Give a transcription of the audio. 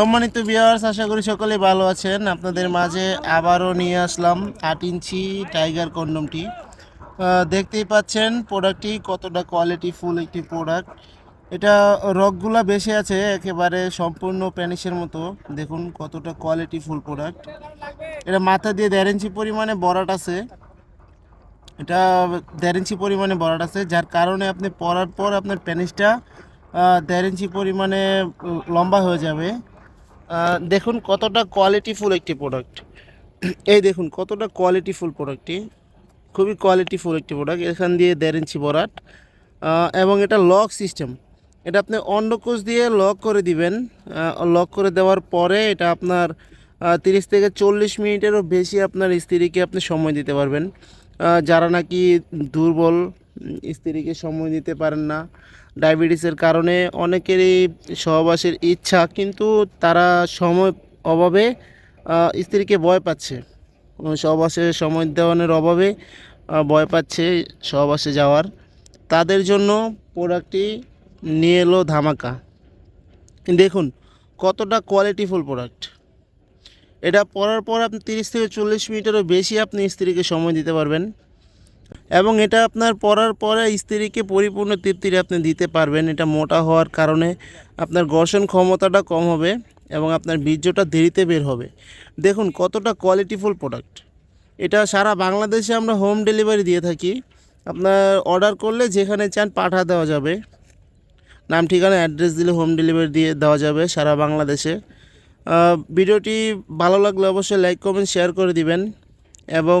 সম্মানিত বিয়ার্স আশা করি সকলে ভালো আছেন। আপনাদের মাঝে আবারও নিয়ে আসলাম আট ইঞ্চি টাইগার কন্ডমটি। দেখতেই পাচ্ছেন প্রোডাক্টটি কতটা কোয়ালিটি ফুল একটি প্রোডাক্ট এটা রকগুলা বেশি আছে, একেবারে সম্পূর্ণ প্যানিসের মতো। দেখুন কতটা কোয়ালিটি ফুল প্রোডাক্ট এটা মাথা দিয়ে দেড় ইঞ্চি পরিমাণে বরাট আছে। এটা দেড় ইঞ্চি পরিমাণে বরাট আছে, যার কারণে আপনি পরার পর আপনার প্যানিসটা দেড় ইঞ্চি পরিমাণে লম্বা হয়ে যাবে। দেখুন কতটা কোয়ালিটিফুল একটি প্রোডাক্ট এই দেখুন কতটা কোয়ালিটিফুল প্রোডাক্টটি খুবই কোয়ালিটিফুল একটি প্রোডাক্ট এখান দিয়ে দেড় ইঞ্চি বরাট। এবং এটা লক সিস্টেম এটা আপনি অন্ডকোষ দিয়ে লক করে দিবেন। লক করে দেওয়ার পরে এটা আপনার তিরিশ থেকে চল্লিশ মিনিটেরও বেশি আপনার স্ত্রীকে আপনি সময় দিতে পারবেন। যারা নাকি দুর্বল স্ত্রীকে সময় দিতে পারেন না। ডায়াবেটিসের কারণে অনেকেরই সহবাসের ইচ্ছা, কিন্তু তারা সময় অভাবে স্ত্রীকে ভয় পাচ্ছে। সহবাসে সময় দেওয়ানোর অভাবে ভয় পাচ্ছে সহবাসে যাওয়ার। তাদের জন্য প্রোডাক্টটি নিয়ে এলো ধামাকা। দেখুন, কতটা কোয়ালিটিফুল প্রোডাক্ট। এটা পরার পর আপনি তিরিশ থেকে চল্লিশ মিনিটেরও বেশি আপনি স্ত্রীকে সময় দিতে পারবেন। এবং এটা আপনার পরার পরে স্ত্রীকে পরিপূর্ণ তৃপ্তিটা আপনি দিতে পারবেন। এটা মোটা হওয়ার কারণে আপনার ঘর্ষণ ক্ষমতাটা কম হবে এবং আপনার বীর্যটা দেরিতে বের হবে। দেখুন কতটা কোয়ালিটিফুল প্রোডাক্ট এটা সারা বাংলাদেশে আমরা হোম ডেলিভারি দিয়ে থাকি। আপনার অর্ডার করলে যেখানে চান পাঠা দেওয়া যাবে। নাম, ঠিকানা অ্যাড্রেস দিলে হোম ডেলিভারি দিয়ে দেওয়া যাবে সারা বাংলাদেশে। ভিডিওটি ভালো লাগলে অবশ্যই লাইক কমেন্ট শেয়ার করে দিবেন এবং